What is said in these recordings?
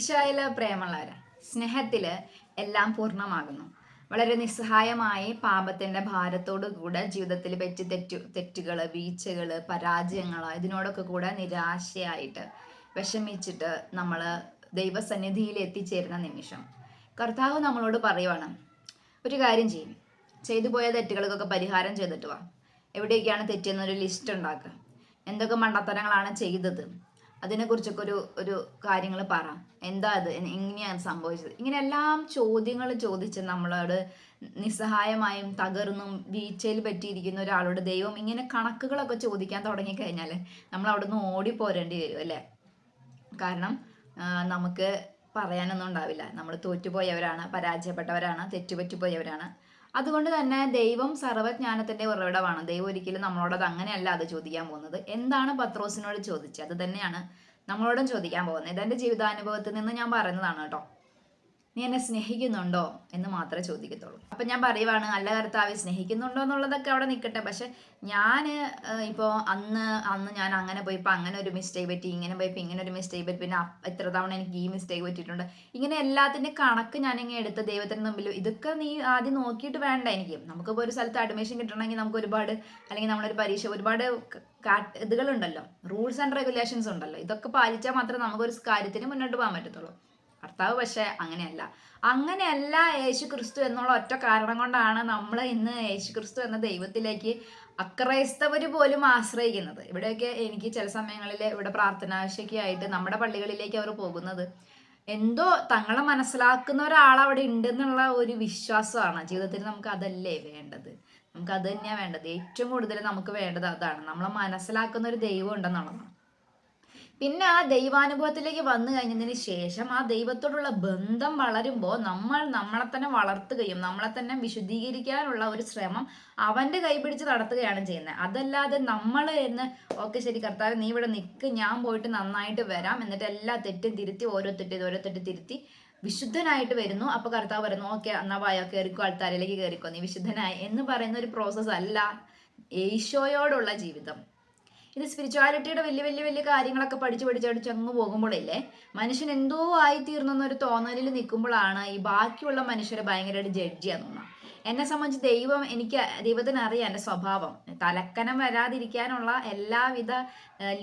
ഈശോയിൽ പ്രേമുള്ളവര് സ്നേഹത്തിൽ എല്ലാം പൂർണമാകുന്നു. വളരെ നിസ്സഹായമായി പാപത്തിന്റെ ഭാരത്തോടു കൂടെ ജീവിതത്തിൽ പറ്റി തെറ്റു തെറ്റുകൾ വീഴ്ചകൾ പരാജയങ്ങൾ ഇതിനോടൊക്കെ കൂടെ നിരാശയായിട്ട് വിഷമിച്ചിട്ട് നമ്മൾ ദൈവസന്നിധിയിൽ എത്തിച്ചേരുന്ന നിമിഷം. കർത്താവ് നമ്മളോട് പറയുവാണ് ഒരു കാര്യം ചെയ്യും. ചെയ്തു പോയ തെറ്റുകൾക്കൊക്കെ പരിഹാരം ചെയ്തിട്ട് വാ. എവിടെയൊക്കെയാണ് തെറ്റെന്നൊരു ലിസ്റ്റ് ഉണ്ടാക്കുക. എന്തൊക്കെ മണ്ടത്തരങ്ങളാണ് ചെയ്തത്. അതിനെക്കുറിച്ചൊക്കെ ഒരു ഒരു കാര്യങ്ങൾ പറ. എന്താ അത് എങ്ങനെയാണ് സംഭവിച്ചത്? ഇങ്ങനെ എല്ലാം ചോദ്യങ്ങൾ ചോദിച്ച് നമ്മളോട് നിസ്സഹായമായും തകർന്നും വീഴ്ചയിൽ പറ്റിയിരിക്കുന്ന ഒരാളോട് ദൈവം ഇങ്ങനെ കണക്കുകളൊക്കെ ചോദിക്കാൻ തുടങ്ങിക്കഴിഞ്ഞാൽ നമ്മൾ അവിടുന്ന് ഓടിപ്പോരേണ്ടി വരും അല്ലേ? കാരണം നമുക്ക് പറയാനൊന്നും ഉണ്ടാവില്ല. നമ്മൾ തോറ്റുപോയവരാണ് പരാജയപ്പെട്ടവരാണ് തെറ്റുപറ്റിപ്പോയവരാണ്. അതുകൊണ്ട് തന്നെ ദൈവം സർവജ്ഞാനത്തിന്റെ ഉറവിടമാണ്. ദൈവം ഒരിക്കലും നമ്മളോട് അത് അങ്ങനെയല്ല അത് ചോദിക്കാൻ പോകുന്നത്. എന്താണ് പത്രോസിനോട് ചോദിച്ചത്? അത് തന്നെയാണ് നമ്മളോടും ചോദിക്കാൻ പോകുന്നത്. ഇതെന്റെ ജീവിതാനുഭവത്തിൽ നിന്ന് ഞാൻ പറയുന്നതാണ് കേട്ടോ. നീ എന്നെ സ്നേഹിക്കുന്നുണ്ടോ എന്ന് മാത്രമേ ചോദിക്കത്തുള്ളൂ. അപ്പം ഞാൻ പറയുവാണ് അല്ല കർത്താവ് സ്നേഹിക്കുന്നുണ്ടോ എന്നുള്ളതൊക്കെ അവിടെ നിൽക്കട്ടെ പക്ഷെ ഞാൻ ഇപ്പോൾ അന്ന് അന്ന് ഞാൻ അങ്ങനെ പോയി ഇപ്പൊ അങ്ങനെ ഒരു മിസ്റ്റേക്ക് പറ്റി ഇങ്ങനെ പോയപ്പോൾ ഇങ്ങനെ ഒരു മിസ്റ്റേക്ക് പറ്റി പിന്നെ എത്ര തവണ എനിക്ക് ഈ മിസ്റ്റേക്ക് പറ്റിയിട്ടുണ്ട്. ഇങ്ങനെ എല്ലാത്തിന്റെ കണക്ക് ഞാനിങ്ങനെ എടുത്ത് ദൈവത്തിന് മുമ്പിൽ ഇതൊക്കെ നീ ആദ്യം നോക്കിയിട്ട് വേണ്ട എനിക്ക്. നമുക്കിപ്പോൾ ഒരു സ്ഥലത്ത് അഡ്മിഷൻ കിട്ടണമെങ്കിൽ നമുക്ക് ഒരുപാട് അല്ലെങ്കിൽ നമ്മളൊരു പരീക്ഷ ഒരുപാട് ഇതുകളുണ്ടല്ലോ. റൂൾസ് ആൻഡ് റെഗുലേഷൻസ് ഉണ്ടല്ലോ. ഇതൊക്കെ പാലിച്ചാൽ മാത്രമേ നമുക്കൊരു കാര്യത്തിന് മുന്നോട്ട് പോകാൻ പറ്റത്തുള്ളൂ. ഭർത്താവ് പക്ഷെ അങ്ങനെയല്ല. അങ്ങനെയല്ല യേശു ക്രിസ്തു എന്നുള്ള ഒറ്റ കാരണം കൊണ്ടാണ് നമ്മൾ ഇന്ന് യേശു ക്രിസ്തു എന്ന ദൈവത്തിലേക്ക് അക്രൈസ്തവർ പോലും ആശ്രയിക്കുന്നത്. ഇവിടെയൊക്കെ എനിക്ക് ചില സമയങ്ങളിൽ ഇവിടെ പ്രാർത്ഥനാവശ്യക്കായിട്ട് നമ്മുടെ പള്ളികളിലേക്ക് അവർ പോകുന്നത്. എന്തോ തങ്ങളെ മനസ്സിലാക്കുന്ന ഒരാൾ അവിടെ ഉണ്ടെന്നുള്ള ഒരു വിശ്വാസമാണ്. ജീവിതത്തിൽ നമുക്ക് അതല്ലേ വേണ്ടത്? നമുക്ക് അത് തന്നെയാണ് വേണ്ടത്. ഏറ്റവും കൂടുതൽ നമുക്ക് വേണ്ടത് അതാണ്. നമ്മളെ മനസ്സിലാക്കുന്ന ഒരു ദൈവം ഉണ്ടെന്നുള്ളതാണ്. പിന്നെ ആ ദൈവാനുഭവത്തിലേക്ക് വന്നു കഴിഞ്ഞതിന് ശേഷം ആ ദൈവത്തോടുള്ള ബന്ധം വളരുമ്പോൾ നമ്മൾ നമ്മളെ തന്നെ വളർത്തുകയും നമ്മളെ തന്നെ വിശുദ്ധീകരിക്കാനുള്ള ഒരു ശ്രമം അവന്റെ കൈ പിടിച്ച് നടത്തുകയാണ് ചെയ്യുന്നത്. അതല്ലാതെ നമ്മൾ എന്ന് ഓക്കെ ശരി കർത്താവ് നീ ഇവിടെ നിൽക്ക് ഞാൻ പോയിട്ട് നന്നായിട്ട് വരാം. എന്നിട്ട് എല്ലാ തെറ്റും തിരുത്തി ഓരോ തെറ്റ് ഓരോ തെറ്റ് തിരുത്തി വിശുദ്ധനായിട്ട് വരുന്നു. അപ്പൊ കർത്താവ് പറയുന്നു ഓക്കെ എന്നാ വായോ കയറിക്കോ ആൾത്താരിലേക്ക് കയറിക്കോ നീ വിശുദ്ധനായി എന്ന് പറയുന്ന ഒരു പ്രോസസ്സ് അല്ല. ഈശോയോടുള്ള ജീവിതം. ഇത് സ്പിരിച്വാലിറ്റിയുടെ വലിയ വലിയ വലിയ കാര്യങ്ങളൊക്കെ പഠിച്ച് പഠിച്ച് പഠിച്ച് അങ്ങ് പോകുമ്പോഴില്ലേ മനുഷ്യൻ എന്തോ ആയിത്തീർന്നു എന്നൊരു തോന്നലിൽ നിൽക്കുമ്പോഴാണ് ഈ ബാക്കിയുള്ള മനുഷ്യരെ ഭയങ്കരമായിട്ട് ജഡ്ജ് ചെയ്യാൻ തോന്നുന്നത്. എന്നെ സംബന്ധിച്ച് ദൈവം എനിക്ക് ദൈവത്തിന് അറിയാം എന്റെ സ്വഭാവം. തലക്കനം വരാതിരിക്കാനുള്ള എല്ലാവിധ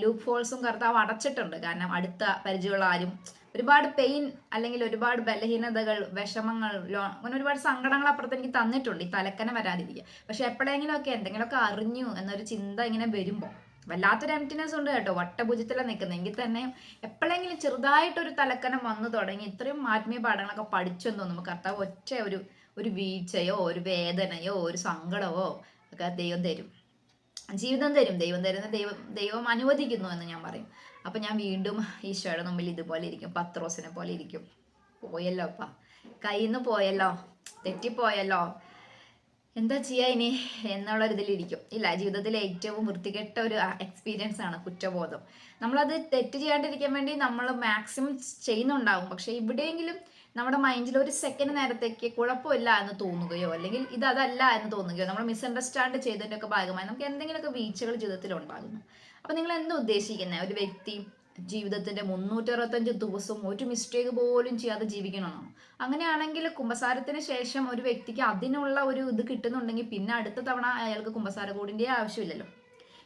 ലൂപ്പ് ഫോൾസും കർത്താവ് അടച്ചിട്ടുണ്ട്. കാരണം അടുത്ത പരിചയമുള്ള ആരും ഒരുപാട് പെയിൻ അല്ലെങ്കിൽ ഒരുപാട് ബലഹീനതകൾ വിഷമങ്ങൾ ലോ- അങ്ങനെ ഒരുപാട് സങ്കടങ്ങൾ അപ്പുറത്ത് എനിക്ക് തന്നിട്ടുണ്ട് ഈ തലക്കനം വരാതിരിക്കുക പക്ഷെ എപ്പോഴെങ്കിലുമൊക്കെ എന്തെങ്കിലുമൊക്കെ അറിഞ്ഞു എന്നൊരു ചിന്ത ഇങ്ങനെ വരുമ്പോൾ വല്ലാത്തൊരു എംറ്റിനെസ് ഉണ്ട് കേട്ടോ. വട്ടഭുജത്തിലാണ് നിൽക്കുന്നത് എങ്കിൽ തന്നെ എപ്പോഴെങ്കിലും ചെറുതായിട്ടൊരു തലക്കനം വന്നു തുടങ്ങി ഇത്രയും ആത്മീയ പാഠങ്ങളൊക്കെ പഠിച്ചെന്ന് തോന്നുമ്പോൾ കർത്താവ് ഒറ്റ ഒരു ഒരു വീഴ്ചയോ ഒരു വേദനയോ ഒരു സങ്കടമോ ഒക്കെ ദൈവം തരും. ജീവിതം തരും. ദൈവം തരുന്ന ദൈവം ദൈവം അനുവദിക്കുന്നു എന്ന് ഞാൻ പറയും. അപ്പം ഞാൻ വീണ്ടും ഈശോയുടെ മുമ്പിൽ ഇതുപോലെ ഇരിക്കും. പത്രോസിനെ പോലെ ഇരിക്കും. പോയല്ലോ അപ്പ. കയ്യിൽ നിന്ന് പോയല്ലോ. തെറ്റിപ്പോയല്ലോ. എന്താ ചെയ്യാ ഇനി? എന്നുള്ള ഇതിലിരിക്കും. ഇല്ല ജീവിതത്തിലെ ഏറ്റവും വൃത്തികെട്ട ഒരു എക്സ്പീരിയൻസ് ആണ് കുറ്റബോധം. നമ്മളത് തെറ്റ് ചെയ്യാണ്ടിരിക്കാൻ വേണ്ടി നമ്മൾ മാക്സിമം ചെയ്യുന്നുണ്ടാവും. പക്ഷെ ഇവിടെയെങ്കിലും നമ്മുടെ മൈൻഡിൽ ഒരു സെക്കൻഡ് നേരത്തേക്ക് കുഴപ്പമില്ല എന്ന് തോന്നുകയോ അല്ലെങ്കിൽ ഇത് അതല്ല എന്ന് തോന്നുകയോ നമ്മൾ മിസ്അണ്ടർസ്റ്റാൻഡ് ചെയ്തതിന്റെ ഒക്കെ ഭാഗമായി നമുക്ക് എന്തെങ്കിലുമൊക്കെ വീഴ്ചകൾ ജീവിതത്തിൽ ഉണ്ടാകുന്നു. അപ്പൊ നിങ്ങൾ എന്താ ഉദ്ദേശിക്കുന്നത് ഒരു വ്യക്തി ജീവിതത്തിന്റെ മുന്നൂറ്ററുപത്തഞ്ച് ദിവസവും ഒരു മിസ്റ്റേക്ക് പോലും ചെയ്യാതെ ജീവിക്കണമെന്നോ അങ്ങനെയാണെങ്കിൽ കുമ്പസാരത്തിന് ശേഷം ഒരു വ്യക്തിക്ക് അതിനുള്ള ഒരു ഇത് കിട്ടുന്നുണ്ടെങ്കിൽ പിന്നെ അടുത്ത തവണ അയാൾക്ക് കുമ്പസാര കൂടിന്റെ ആവശ്യമില്ലല്ലോ.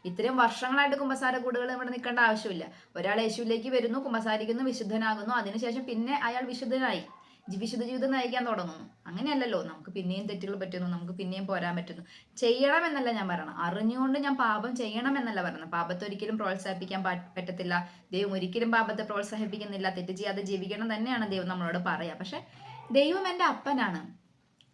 ഇത്രയും വർഷങ്ങളായിട്ട് കുമ്പസാര കൂടുകൾ ഇവിടെ നിൽക്കേണ്ട ആവശ്യമില്ല. ഒരാൾ യേശുവിലേക്ക് വരുന്നു കുമ്പസാരിക്കുന്നു വിശുദ്ധനാകുന്നു. അതിനുശേഷം പിന്നെ അയാൾ വിശുദ്ധനായി. വിശുദ്ധ ജീവിതം നയിക്കാൻ തുടങ്ങുന്നു അങ്ങനെയല്ലല്ലോ. നമുക്ക് പിന്നെയും തെറ്റുകൾ പറ്റുന്നു. നമുക്ക് പിന്നെയും പോരാൻ പറ്റുന്നു. ചെയ്യണം എന്നല്ല ഞാൻ പറയണം അറിഞ്ഞുകൊണ്ട് ഞാൻ പാപം ചെയ്യണം എന്നല്ല പറയുന്നത്. പാപത്തെ ഒരിക്കലും പ്രോത്സാഹിപ്പിക്കാൻ പറ്റത്തില്ല. ദൈവം ഒരിക്കലും പാപത്തെ പ്രോത്സാഹിപ്പിക്കുന്നില്ല. തെറ്റ് ചെയ്യാതെ ജീവിക്കണം തന്നെയാണ് ദൈവം നമ്മളോട് പറയുക. പക്ഷെ ദൈവം എന്റെ അപ്പനാണ്.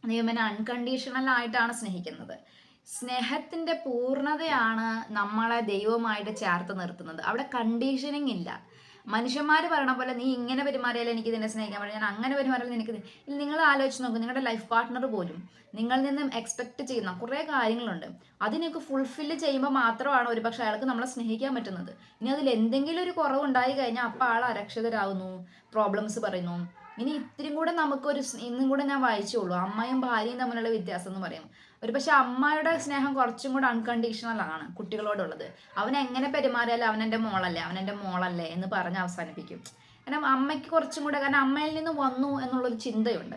ദൈവം എന്നെ അൺകണ്ടീഷണൽ ആയിട്ടാണ് സ്നേഹിക്കുന്നത്. സ്നേഹത്തിന്റെ പൂർണതയാണ് നമ്മളെ ദൈവമായിട്ട് ചേർത്ത് നിർത്തുന്നത്. അവിടെ കണ്ടീഷനിങ് ഇല്ല. മനുഷ്യന്മാർ പറയണ പോലെ നീ ഇങ്ങനെ പെരുമാറിയാലും എനിക്ക് നിന്നെ സ്നേഹിക്കാൻ പറ്റും. ഞാൻ അങ്ങനെ പെരുമാറിയാലും നിനക്ക് നിങ്ങൾ ആലോചിച്ച് നോക്കും. നിങ്ങളുടെ ലൈഫ് പാർട്ട്ണർ പോലും നിങ്ങളിൽ നിന്നും എക്സ്പെക്ട് ചെയ്യുന്ന കുറേ കാര്യങ്ങളുണ്ട്. അതിനൊക്കെ ഫുൾഫില്ല് ചെയ്യുമ്പോൾ മാത്രമാണ് ഒരുപക്ഷെ അയാൾക്ക് നമ്മളെ സ്നേഹിക്കാൻ പറ്റുന്നത്. ഇനി അതിൽ എന്തെങ്കിലും ഒരു കുറവ് ഉണ്ടായി കഴിഞ്ഞാൽ അപ്പോൾ ആൾ അരക്ഷിതരാകുന്നു പ്രോബ്ലംസ് പറയുന്നു. ഇനി ഇത്തിരി കൂടെ നമുക്കൊരു ഇന്നും കൂടെ ഞാൻ വായിച്ചോളൂ അമ്മയും ഭാര്യയും തമ്മിലുള്ള വ്യത്യാസം എന്ന് പറയും ഒരു പക്ഷെ അമ്മയുടെ സ്നേഹം കുറച്ചും കൂടെ അൺകണ്ടീഷണൽ ആണ് കുട്ടികളോടുള്ളത്. അവൻ എങ്ങനെ പെരുമാറിയാലും അവൻ എന്റെ മോളല്ലേ അവൻ എന്റെ മോളല്ലേ എന്ന് പറഞ്ഞ് അവസാനിപ്പിക്കും. കാരണം അമ്മയ്ക്ക് കുറച്ചും കൂടെ കാരണം അമ്മയിൽ നിന്ന് വന്നു എന്നുള്ളൊരു ചിന്തയുണ്ട്.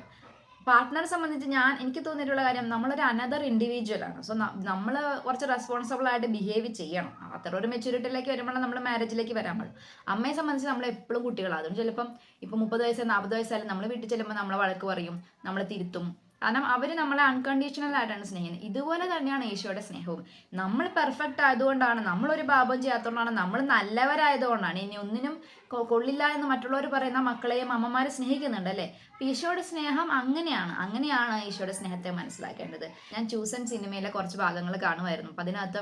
പാർട്ട്ണറെ സംബന്ധിച്ച് ഞാൻ എനിക്ക് തോന്നിയിട്ടുള്ള കാര്യം നമ്മളൊരു അനദർ ഇൻഡിവിജ്വൽ ആണ്. സോ നമ്മൾ കുറച്ച് റെസ്പോൺസിബിൾ ആയിട്ട് ബിഹേവ് ചെയ്യണം. അത്ര ഒരു മെച്യൂരിറ്റിയിലേക്ക് വരുമ്പോഴാണ് നമ്മൾ മാരേജിലേക്ക് വരാൻ പാടും അമ്മയെ സംബന്ധിച്ച് നമ്മൾ എപ്പോഴും കുട്ടികളാണ് അതും ചിലപ്പം ഇപ്പം മുപ്പത് വയസ്സ് നാൽപ്പത് വയസ്സായാലും നമ്മൾ വീട്ടിൽ ചെല്ലുമ്പോൾ നമ്മളെ വഴക്ക് പറയും നമ്മളെ തിരുത്തും. കാരണം അവർ നമ്മളെ അൺകണ്ടീഷണൽ ആയിട്ടാണ് സ്നേഹിക്കുന്നത്. ഇതുപോലെ തന്നെയാണ് ഈശോയുടെ സ്നേഹവും. നമ്മൾ പെർഫെക്റ്റ് ആയതുകൊണ്ടാണ് നമ്മളൊരു പാപം ചെയ്യാത്തതുകൊണ്ടാണ് നമ്മൾ നല്ലവരായതുകൊണ്ടാണ്. ഇനി ഒന്നിനും കൊള്ളില്ല എന്ന് മറ്റുള്ളവർ പറയുന്ന മക്കളെയും അമ്മമാരെ സ്നേഹിക്കുന്നുണ്ട് അല്ലേ? അപ്പം ഈശോയുടെ സ്നേഹം അങ്ങനെയാണ്. അങ്ങനെയാണ് ഈശോയുടെ സ്നേഹത്തെ മനസ്സിലാക്കേണ്ടത്. ഞാൻ ചൂസൻ സിനിമയിലെ കുറച്ച് ഭാഗങ്ങൾ കാണുമായിരുന്നു. അപ്പം അതിനകത്ത്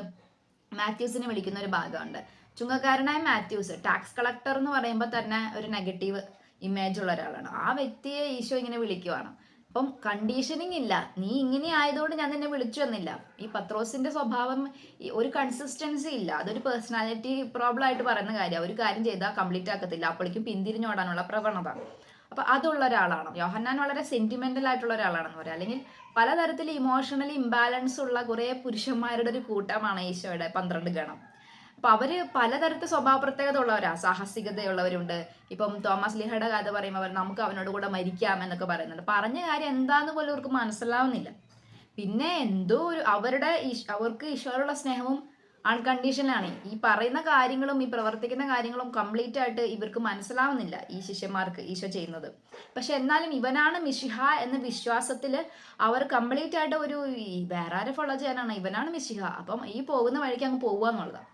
മാത്യൂസിനെ വിളിക്കുന്ന ഒരു ഭാഗമുണ്ട്. ചുങ്കക്കാരനായ മാത്യൂസ് ടാക്സ് കളക്ടർ എന്ന് പറയുമ്പോൾ തന്നെ ഒരു നെഗറ്റീവ് ഇമേജ് ഉള്ള ഒരാളാണ്. ആ വ്യക്തിയെ ഈശോ ഇങ്ങനെ വിളിക്കുവാണ്. അപ്പം കണ്ടീഷനിങ് ഇല്ല. നീ ഇങ്ങനെ ആയതുകൊണ്ട് ഞാൻ നിന്നെ വിളിച്ചു വന്നില്ല. ഈ പത്രോസിന്റെ സ്വഭാവം ഒരു കൺസിസ്റ്റൻസി ഇല്ല. അതൊരു പേഴ്സണാലിറ്റി പ്രോബ്ലം ആയിട്ട് പറയുന്ന കാര്യമാണ്. ഒരു കാര്യം ചെയ്താൽ കംപ്ലീറ്റ് ആക്കത്തില്ല. അപ്പോഴേക്കും പിന്തിരിഞ്ഞോടാനുള്ള പ്രവണത. അപ്പൊ അതുള്ള ഒരാളാണ്. യോഹന്നാൻ വളരെ സെന്റിമെന്റൽ ആയിട്ടുള്ള ഒരാളാണെന്ന് പറയാം. അല്ലെങ്കിൽ പലതരത്തിൽ ഇമോഷണലി ഇംബാലൻസ് ഉള്ള കുറെ പുരുഷന്മാരുടെ ഒരു കൂട്ടമാണ് ഈശോയുടെ പന്ത്രണ്ട് ഗണം. അപ്പൊ അവർ പലതരത്തിൽ സ്വഭാവ പ്രത്യേകത ഉള്ളവരാ സാഹസികതയുള്ളവരുണ്ട്. ഇപ്പം തോമസ് ലിഹയുടെ കഥ പറയുമ്പോൾ അവർ നമുക്ക് അവനോട് കൂടെ മരിക്കാം എന്നൊക്കെ പറയുന്നുണ്ട്. പറഞ്ഞ കാര്യം എന്താന്ന് പോലും അവർക്ക് മനസ്സിലാവുന്നില്ല. പിന്നെ എന്തോ ഒരു അവരുടെ അവർക്ക് ഈശോയോടുള്ള സ്നേഹവും അൺകണ്ടീഷനിലാണ് ഈ പറയുന്ന കാര്യങ്ങളും ഈ പ്രവർത്തിക്കുന്ന കാര്യങ്ങളും കംപ്ലീറ്റ് ആയിട്ട് ഇവർക്ക് മനസ്സിലാവുന്നില്ല ഈ ശിഷ്യന്മാർക്ക് ഈശോ ചെയ്യുന്നത്. പക്ഷെ എന്നാലും ഇവനാണ് മിഷിഹ എന്ന വിശ്വാസത്തിൽ അവർ കംപ്ലീറ്റ് ആയിട്ട് ഒരു വേറെ ആരെ ഫോളോ ചെയ്യാനാണ്? ഇവനാണ് മിഷിഹ അപ്പം ഈ പോകുന്ന വഴിക്ക് അങ്ങ് പോകുക എന്നുള്ളതാണ്.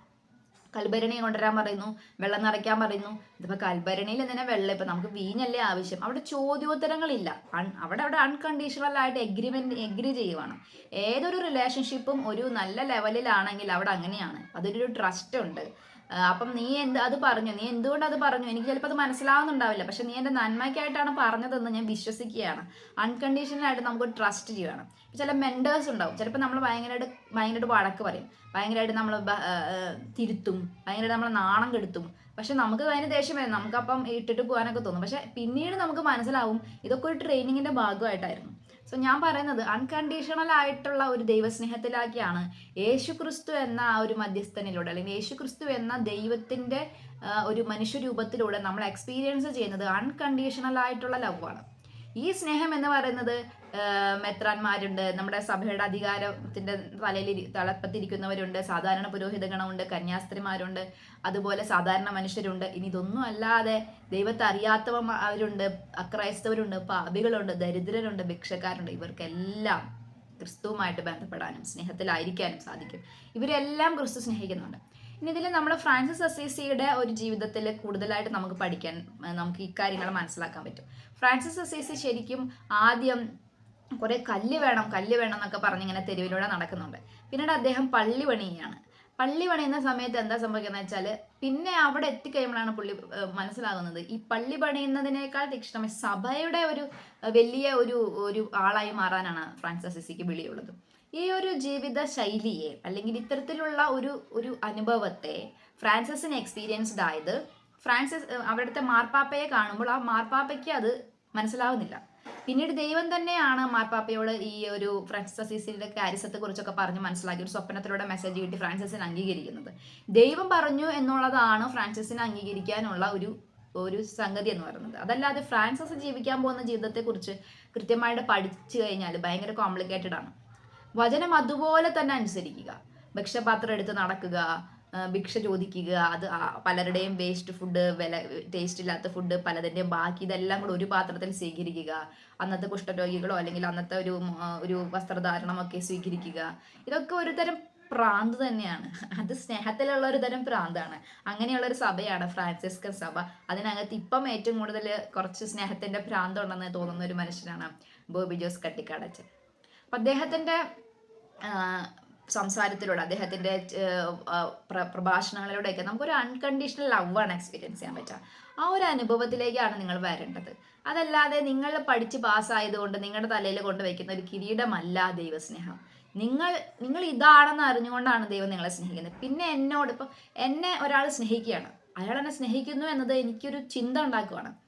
കൽഭരണി കൊണ്ടുവരാൻ പറയുന്നു വെള്ളം നിറയ്ക്കാൻ പറയുന്നു. ഇതിപ്പോ കൽഭരണിയിൽ എന്തിനാ വെള്ളം? ഇപ്പൊ നമുക്ക് വീഞ്ഞല്ലേ ആവശ്യം. അവിടെ ചോദ്യോത്തരങ്ങളില്ല. അവിടെ അവിടെ അൺകണ്ടീഷണൽ ആയിട്ട് എഗ്രിമെന്റ് എഗ്രി ചെയ്യുവാണ്. ഏതൊരു റിലേഷൻഷിപ്പും ഒരു നല്ല ലെവലിലാണെങ്കിൽ അവിടെ അങ്ങനെയാണ്. അതൊരു ട്രസ്റ്റ് ഉണ്ട്. അപ്പം നീ എന്ത് അത് പറഞ്ഞു. നീ എന്തുകൊണ്ട് അത് പറഞ്ഞു? എനിക്ക് ചിലപ്പോൾ അത് മനസ്സിലാവുന്നുണ്ടാവില്ല. പക്ഷെ നീ എന്റെ നന്മയ്ക്കായിട്ടാണ് പറഞ്ഞതെന്ന് ഞാൻ വിശ്വസിക്കുകയാണ്. അൺകണ്ടീഷണൽ ആയിട്ട് നമുക്ക് ട്രസ്റ്റ് ചെയ്യണം ചില മെന്റേഴ്സ് ഉണ്ടാവും. ചിലപ്പോൾ നമ്മൾ ഭയങ്കരമായിട്ട് ഭയങ്കരമായിട്ട് വഴക്ക് പറയും. ഭയങ്കരമായിട്ട് നമ്മൾ തിരുത്തും. ഭയങ്കരമായിട്ട് നമ്മളെ നാണം കെടുത്തും. പക്ഷെ നമുക്ക് അതിന് ദേഷ്യം വരും. നമുക്കപ്പം ഇട്ടിട്ട് പോകാനൊക്കെ തോന്നും. പക്ഷെ പിന്നീട് നമുക്ക് മനസ്സിലാവും ഇതൊക്കെ ഒരു ട്രെയിനിങ്ങിന്റെ ഭാഗമായിട്ടായിരുന്നു. സോ ഞാൻ പറയുന്നത് അൺകണ്ടീഷണൽ ആയിട്ടുള്ള ഒരു ദൈവസ്നേഹത്തിലാക്കിയാണ് യേശു ക്രിസ്തു എന്ന ആ ഒരു മധ്യസ്ഥനിലൂടെ അല്ലെങ്കിൽ യേശു ക്രിസ്തു എന്ന ദൈവത്തിന്റെ ഒരു മനുഷ്യരൂപത്തിലൂടെ നമ്മൾ എക്സ്പീരിയൻസ് ചെയ്യുന്നത് അൺകണ്ടീഷണൽ ആയിട്ടുള്ള ലവ് ആണ്. ഈ സ്നേഹം എന്ന് പറയുന്നത് മെത്രാന്മാരുണ്ട് നമ്മുടെ സഭയുടെ അധികാരത്തിന്റെ തലയിൽ തളപ്പത്തിരിക്കുന്നവരുണ്ട് സാധാരണ പുരോഹിത ഗണമുണ്ട് കന്യാസ്ത്രീമാരുണ്ട് അതുപോലെ സാധാരണ മനുഷ്യരുണ്ട്. ഇനി ഇതൊന്നും അല്ലാതെ ദൈവത്തെ അറിയാത്തവരുണ്ട് അക്രൈസ്തവരുണ്ട് പാപികളുണ്ട് ദരിദ്രരുണ്ട് ഭിക്ഷക്കാരുണ്ട്. ഇവർക്കെല്ലാം ക്രിസ്തുവുമായിട്ട് ബന്ധപ്പെടാനും സ്നേഹത്തിലായിരിക്കാനും സാധിക്കും. ഇവരെല്ലാം ക്രിസ്തു സ്നേഹിക്കുന്നുണ്ട്. ഇനി ഇതിൽ നമ്മൾ ഫ്രാൻസിസ് അസീസിയുടെ ഒരു ജീവിതത്തിൽ കൂടുതലായിട്ട് നമുക്ക് പഠിക്കാൻ നമുക്ക് ഇക്കാര്യങ്ങൾ മനസ്സിലാക്കാൻ പറ്റും. ഫ്രാൻസിസ് അസീസി ശരിക്കും ആദ്യം കുറെ കല്ല് വേണം കല്ല് വേണം എന്നൊക്കെ പറഞ്ഞ് ഇങ്ങനെ തെരുവിലൂടെ നടക്കുന്നുണ്ട്. പിന്നീട് അദ്ദേഹം പള്ളി പണിയാണ് പള്ളി പണിയുന്ന സമയത്ത് എന്താ സംഭവിക്കുന്നത് വെച്ചാൽ പിന്നെ അവിടെ എത്തിക്കഴിയുമ്പോഴാണ് പുള്ളി മനസ്സിലാകുന്നത്. ഈ പള്ളി പണിയുന്നതിനേക്കാൾ തീക്ഷ്ണമായി സഭയുടെ ഒരു വലിയ ഒരു ഒരു ആളായി മാറാനാണ് ഫ്രാൻസിസ് അസിസിക്ക് വിളിയുള്ളത്. ഈ ഒരു ജീവിത ശൈലിയെ അല്ലെങ്കിൽ ഇത്തരത്തിലുള്ള ഒരു ഒരു അനുഭവത്തെ ഫ്രാൻസിസിന് എക്സ്പീരിയൻസ്ഡ് ആയത് ഫ്രാൻസിസ് അവിടുത്തെ മാർപ്പാപ്പയെ കാണുമ്പോൾ ആ മാർപ്പാപ്പയ്ക്ക് അത് മനസ്സിലാവുന്നില്ല. പിന്നീട് ദൈവം തന്നെയാണ് മാർപ്പാപ്പയോട് ഈ ഒരു ഫ്രാൻസിസ് അസീസിന്റെ കാര്യസത്തെ കുറിച്ചൊക്കെ പറഞ്ഞ് മനസ്സിലാക്കി ഒരു സ്വപ്നത്തിലൂടെ മെസ്സേജ് കിട്ടി ഫ്രാൻസിസിനെ അംഗീകരിക്കുന്നത്. ദൈവം പറഞ്ഞു എന്നുള്ളതാണ് ഫ്രാൻസിസിനെ അംഗീകരിക്കാനുള്ള ഒരു ഒരു സംഗതി എന്ന് പറയുന്നത്. അതല്ലാതെ ഫ്രാൻസിസ് ജീവിക്കാൻ പോകുന്ന ജീവിതത്തെക്കുറിച്ച് കൃത്യമായിട്ട് പഠിച്ചു കഴിഞ്ഞാൽ ഭയങ്കര കോംപ്ലിക്കേറ്റഡ് ആണ്. വചനം അതുപോലെ തന്നെ അനുസരിക്കുക. ഭിക്ഷപാത്രം എടുത്ത് നടക്കുക ഭിക്ഷ ചോദിക്കുക അത് പലരുടെയും വേസ്റ്റ് ഫുഡ് വില ടേസ്റ്റ് ഇല്ലാത്ത ഫുഡ് പലതിന്റെയും ബാക്കി ഇതെല്ലാം കൂടെ ഒരു പാത്രത്തിൽ സ്വീകരിക്കുക. അന്നത്തെ കുഷ്ഠരോഗികളോ അല്ലെങ്കിൽ അന്നത്തെ ഒരു ഒരു വസ്ത്രധാരണമൊക്കെ സ്വീകരിക്കുക. ഇതൊക്കെ ഒരു തരം പ്രാന്ത് തന്നെയാണ്. അത് സ്നേഹത്തിലുള്ള ഒരു തരം പ്രാന്താണ്. അങ്ങനെയുള്ള ഒരു സഭയാണ് ഫ്രാൻസിസ്കൻ സഭ. അതിനകത്ത് ഇപ്പം ഏറ്റവും കൂടുതൽ കുറച്ച് സ്നേഹത്തിന്റെ ഭ്രാന്ത് ഉണ്ടെന്ന് തോന്നുന്ന ഒരു മനുഷ്യനാണ് ബോബി ജോസ് കട്ടിക്കാടച്ചൻ. അപ്പം അദ്ദേഹത്തിന്റെ സംസാരത്തിലൂടെ പ്ര- പ്രഭാഷണങ്ങളിലൂടെയൊക്കെ നമുക്കൊരു അൺകണ്ടീഷണൽ ലവാണ് എക്സ്പീരിയൻസ് ചെയ്യാൻ പറ്റുക. ആ ഒരു അനുഭവത്തിലേക്കാണ് നിങ്ങൾ വരേണ്ടത്. അതല്ലാതെ നിങ്ങൾ പഠിച്ച് പാസ്സായതുകൊണ്ട് നിങ്ങളുടെ തലയിൽ കൊണ്ട് വയ്ക്കുന്ന ഒരു കിരീടമല്ല ദൈവസ്നേഹം. നിങ്ങൾ നിങ്ങൾ ഇതാണെന്ന് അറിഞ്ഞുകൊണ്ടാണ് ദൈവം നിങ്ങളെ സ്നേഹിക്കുന്നത്. പിന്നെ എന്നോട് ഇപ്പം എന്നെ ഒരാൾ സ്നേഹിക്കുകയാണ്. അയാൾ എന്നെ സ്നേഹിക്കുന്നു എന്നത് എനിക്കൊരു ചിന്ത ഉണ്ടാക്കുവാണ്.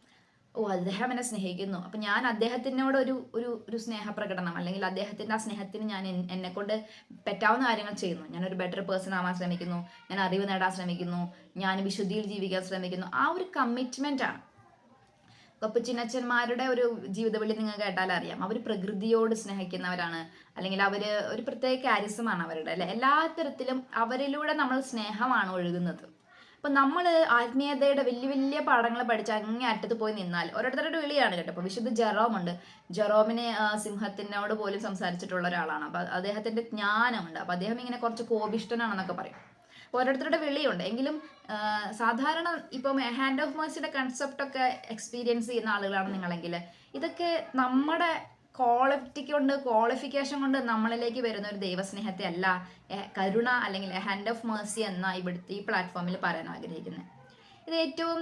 ഓ അദ്ദേഹം എന്നെ സ്നേഹിക്കുന്നു. അപ്പൊ ഞാൻ അദ്ദേഹത്തിനോട് ഒരു ഒരു ഒരു സ്നേഹപ്രകടനം അല്ലെങ്കിൽ അദ്ദേഹത്തിന്റെ ആ സ്നേഹത്തിന് ഞാൻ എന്നെ കൊണ്ട് പറ്റാവുന്ന കാര്യങ്ങൾ ചെയ്യുന്നു. ഞാൻ ഒരു ബെറ്റർ പേഴ്സൺ ആവാൻ ശ്രമിക്കുന്നു. ഞാൻ അറിവ് നേടാൻ ശ്രമിക്കുന്നു. ഞാൻ വിശുദ്ധിയിൽ ജീവിക്കാൻ ശ്രമിക്കുന്നു. ആ ഒരു കമ്മിറ്റ്മെന്റ് ആണ്. കപ്പുച്ചിനച്ചന്മാരുടെ ഒരു ജീവിതവഴി നിങ്ങൾ കേട്ടാൽ അറിയാം. അവർ പ്രകൃതിയോട് സ്നേഹിക്കുന്നവരാണ്. അല്ലെങ്കിൽ അവർ ഒരു പ്രത്യേക കാരിസമാണ് അവരുടെ അല്ലെ? എല്ലാ തരത്തിലും അവരിലൂടെ നമ്മൾ സ്നേഹമാണ് ഒഴുകുന്നത്. അപ്പം നമ്മൾ ആത്മീയതയുടെ വലിയ വലിയ പാഠങ്ങൾ പഠിച്ച് അങ്ങേ അറ്റത്ത് പോയി നിന്നാൽ ഓരോരുത്തരുടെ വിളിയാണ് കേട്ടോ. അപ്പോൾ വിശുദ്ധ ജെറോം ഉണ്ട്. ജെറോമിനെ സിംഹത്തിനോട് പോലും സംസാരിച്ചിട്ടുള്ള ഒരാളാണ്. അപ്പൊ അദ്ദേഹത്തിന്റെ ജ്ഞാനമുണ്ട്. അപ്പൊ അദ്ദേഹം ഇങ്ങനെ കുറച്ച് കോപിഷ്ടനാണെന്നൊക്കെ പറയും. ഓരോരുത്തരുടെ വിളിയുണ്ട്. എങ്കിലും സാധാരണ ഇപ്പം ഹാൻഡ് ഓഫ് മേഴ്സിയുടെ കൺസെപ്റ്റ് ഒക്കെ എക്സ്പീരിയൻസ് ചെയ്യുന്ന ആളുകളാണ് നിങ്ങളെങ്കിൽ. ഇതൊക്കെ നമ്മുടെ ക്വാളിറ്റി കൊണ്ട് ക്വാളിഫിക്കേഷൻ കൊണ്ട് നമ്മളിലേക്ക് വരുന്ന ഒരു ദൈവസ്നേഹത്തെ അല്ല കരുണ അല്ലെങ്കിൽ ഹാൻഡ് ഓഫ് മേഴ്സി എന്ന ഇവിടുത്തെ ഈ പ്ലാറ്റ്ഫോമിൽ പറയാൻ ആഗ്രഹിക്കുന്നത് ഇത് ഏറ്റവും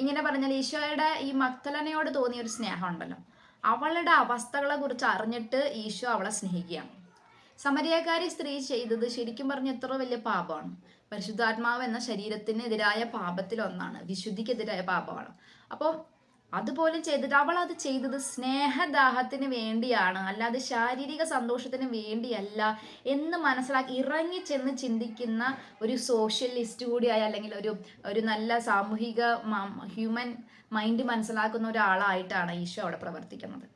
ഇങ്ങനെ പറഞ്ഞാൽ ഈശോയുടെ ഈ മക്തലനയോട് തോന്നിയ ഒരു സ്നേഹം ഉണ്ടല്ലോ. അവളുടെ അവസ്ഥകളെ കുറിച്ച് അറിഞ്ഞിട്ട് ഈശോ അവളെ സ്നേഹിക്കുകയാണ്. സമരിയക്കാരി സ്ത്രീ ചെയ്തത് ശരിക്കും പറഞ്ഞ എത്ര വലിയ പാപമാണ്. പരിശുദ്ധാത്മാവ് എന്ന ശരീരത്തിനെതിരായ പാപത്തിൽ ഒന്നാണ് വിശുദ്ധിക്കെതിരായ പാപമാണ്. അപ്പോൾ അതുപോലും ചെയ്തിട്ട് അവൾ അത് ചെയ്തത് സ്നേഹദാഹത്തിന് വേണ്ടിയാണ്. അല്ലാതെ ശാരീരിക സന്തോഷത്തിന് വേണ്ടിയല്ല എന്ന് മനസ്സിലാക്കി ഇറങ്ങി ചെന്ന് ചിന്തിക്കുന്ന ഒരു സോഷ്യലിസ്റ്റ് കൂടിയായ അല്ലെങ്കിൽ ഒരു ഒരു നല്ല സാമൂഹിക ഹ്യൂമൻ മൈൻഡ് മനസ്സിലാക്കുന്ന ഒരാളായിട്ടാണ് ഈശോ അവിടെ പ്രവർത്തിക്കുന്നത്.